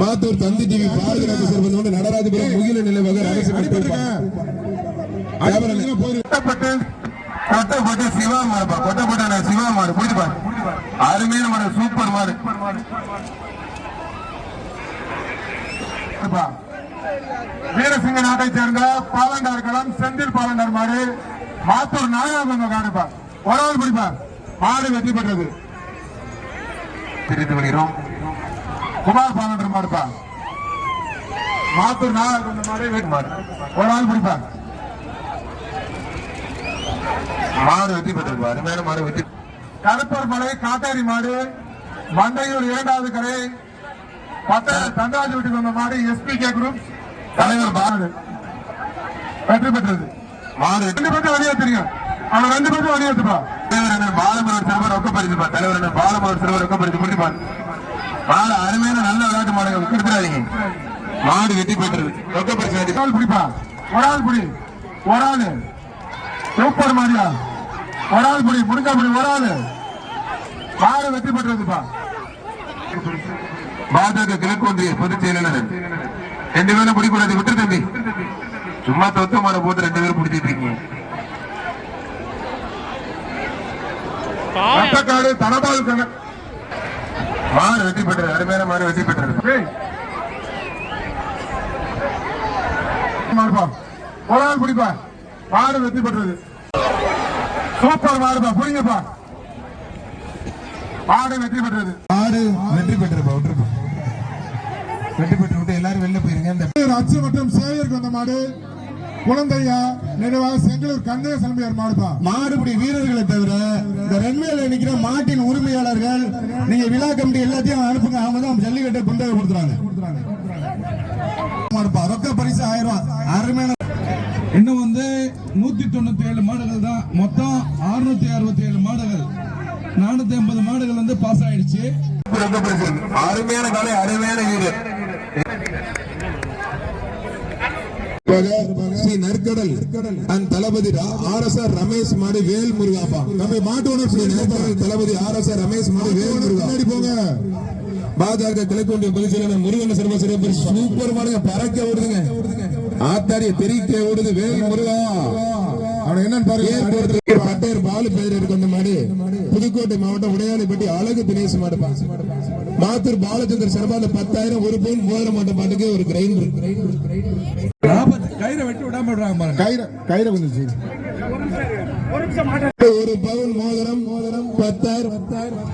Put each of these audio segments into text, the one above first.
Mathur Thanthi TV Bharathiraja சேர்வதோடு நடராஜபுரம் முகில நிலைவாக அரசு கொட்டப்பட்டு சிவா மாடுப்பா. கொட்டப்பட்ட சிவா மாடு. புடிச்சுப்பா அருமையான மாடு சூப்பர் மாடு. வீரசிங்க நாட்டை சேர்ந்த பாலண்டார் களம் செந்தில் பாலண்டார் மாடு. மாத்தூர் நாகராஜன் காடுப்பா ஒரு ஆள் பிடிப்பா. மாடு வெற்றி பெற்றது. தெரிவித்து வருகிறோம் குமார் பாலண்டர் மாடுப்பா. மாத்தூர் நாகராஜன் மாடு வெற்றி மாடு. ஒரு ஆள் பிடிப்பாங்க மாடு வெற்றி பெற்றது அருமையான மாடு வெற்றி கருப்பர் மலை காட்டாரி மாடு மண்டையூர் இரண்டாவது கரை பத்தாயிரம் தங்கராஜ் வீட்டுக்கு வந்த மாடு எஸ்பி கே குரூப் தலைவர் பாரடு வெற்றி பெற்றது. மாடு ரெண்டு பேரும் வெளியேற்றுறீங்க அவன் ரெண்டு பேரும் வெளியேற்றுப்பா தலைவர் என்ன? பாலமலர் சிறுவர் ரொக்க பரிசுப்பா தலைவர் என்ன? பாலமலர் சிறுவர் ரொக்க பரிசு முடிப்பா மாடு அருமையான நல்ல விளையாட்டு மாடு கொடுத்துறாதீங்க. மாடு வெற்றி பெற்றது ரொக்க ஆள் பிடிப்பா? ஒரு ஆள் பிடி. ஒரு ஆளு. சூப்பர் மாரியா ஒரு ஆள் பிடி. முடிஞ்சா பிடி. ஒரு ஆளு. மாடு வெற்றி பெற்றதுப்பா. பாஜக கிழக்கு ஒன்றிய பொதுச் செயலாளர். ரெண்டு பேரும் பிடிக்கூடாது. விட்டு தம்பி. சும்மா தொத்த மாடை போட்டு ரெண்டு பேரும் பிடிச்சிட்டு இருக்கீங்க. தனபால் கண்ண மாடு வெற்றி பெற்றது அருமையான மாடு வெற்றி பெற்றது. ஆள் பிடிப்பா. மாடு வெற்றி பெற்றது. சூப்பர் மாடுப்பா புரியுங்கப்பா. மாடு வெற்றி பெற்றது. ஆறு வெற்றி பெற்றிருப்பா விட்டுருப்பா. வெற்றி பெற்று விட்டு எல்லாரும் வெளில போயிருங்க. இந்த அச்சு மற்றும் சேவியருக்கு வந்த மாடு. குழந்தையா நினைவாக செங்கலூர் கந்தைய சலமையார் மாடுப்பா. மாடுபிடி வீரர்களை தவிர இந்த நிக்கிற மாட்டின் உரிமையாளர்கள் நீங்க விழா கமிட்டி எல்லாத்தையும் அனுப்புங்க அவங்க தான் ஜல்லிக்கட்டை கொண்டு கொடுத்துறாங்க ரொக்க பரிசு ஆயிரம் ரூபாய் அருமையான இன்னும் வந்து நூத்தி தொண்ணூத்தி ஏழு மாடுகள் தான். மொத்தம் அறுநூத்தி அறுபத்தி ஏழு மாடுகள். நானூத்தி ஐம்பது மாடுகள் வந்து பாஸ் ஆயிடுச்சு. அருமையான காலை அருமையான வீடு. Sri Narkadal. And Thalapathy R S R Ramesh மாடு வேல் முருகாப்பா நம்ம மாட்டு உணவு Sri Narkadal Thalapathy R S R Ramesh மாடு வேல் முருகா. போங்க. பாஜக கிழக்கு செயலாளர் முருகன் சிறப்பு சிறப்பு சூப்பர் மாடுங்க. பறக்க ஓடுதுங்க. ஆத்தாரிய தெரிக்க ஓடுது வேல் முருகா. அவனை என்னன்னு பாருங்க. பட்டையர் பாலு பேர் இருக்கு அந்த மாடு. புதுக்கோட்டை மாவட்டம் உடையாளிப்பட்டி அழகு தினேஷ் மாடு மாத்தூர் பாலச்சந்தர் சிறப்பாக பத்தாயிரம் ஒரு பவுன் மோதிர மாட்ட பாட்டுக்கு ஒரு கிரைண்டர் கயிறை வெட்டி விடாம விடுறாங்க பாருங்க. கயிறு கயிறு கொஞ்சம் சரி. ஒரு பவுன் மோதிரம் மோதிரம் பத்தாயிரம் பத்தாயிரம்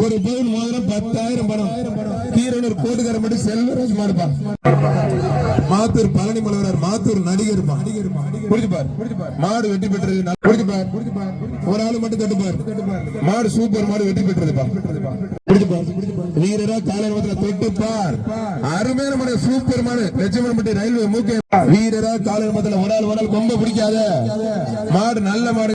ஒரு பவுன் மோதிரம் பத்தாயிரம் பணம். கீரனூர் கோட்டுக்கார மட்டும் செல்வராஜ் மாடுப்பா மாத்தூர் பழனி மலவரார் மாத்தூர் நடிகர் புரிஞ்சுப்பார் மாடு வெற்றி பெற்றது புரிஞ்சுப்பார் ஒரு ஆளு மட்டும் தட்டுப்பார் மாடு சூப்பர் மாடு வெற்றி பெற்றதுப்பா வீரரா காலை நேரத்துல தொட்டுப்பார் அருமையான மாடு சூப்பர் மாடு லட்சுமணப்பட்டி ரயில்வே மூக்கே. வீரரா காலை நேரத்துல ஒரு ஆள் ஒரு ஆள் கொம்ப பிடிக்காத. மாடு நல்ல மாடு.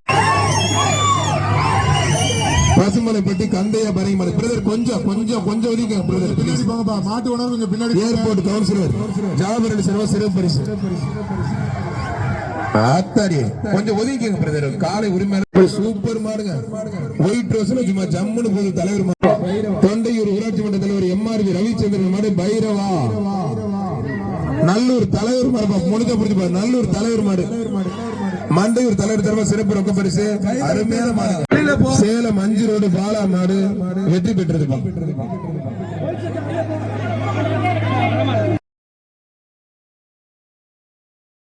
பசுமலைப்பட்டி கந்தையா பனை மாடு பிரதர் கொஞ்சம் கொஞ்சம் கொஞ்சம் ஒதுங்க பிரதர் பின்னாடி போங்கப்பா. மாட்டு உணவு கொஞ்சம் பின்னாடி. Airport councillor. ஜாபர் அலி சிறப்பு சிறப்பு பரிசு. ஆத்தாடி கொஞ்சம் ஒதுக்கிங்க பிரதர். காலை உரிமையாளர் சூப்பர் மாடுங்க. ஒயிட் ரோஸ்ல சும்மா ஜம்முன்னு போகுது தலைவர். தொண்டையூர் ஊராட்சி மன்ற தலைவர் எம்ஆர்வி ரவிச்சந்திரன் மாடு பைரவா. நல்லூர் தலைவர் மாடு முடிஞ்ச புரிஞ்சு பாரு நல்லூர் தலைவர் மாடு. மண்டையூர் தலைவர் தரமா சிறப்பு ரொக்க பரிசு. அருமையான மாடு. சேலம் அஞ்சு ரோடு பாலா மாடு. வெற்றி பெற்றது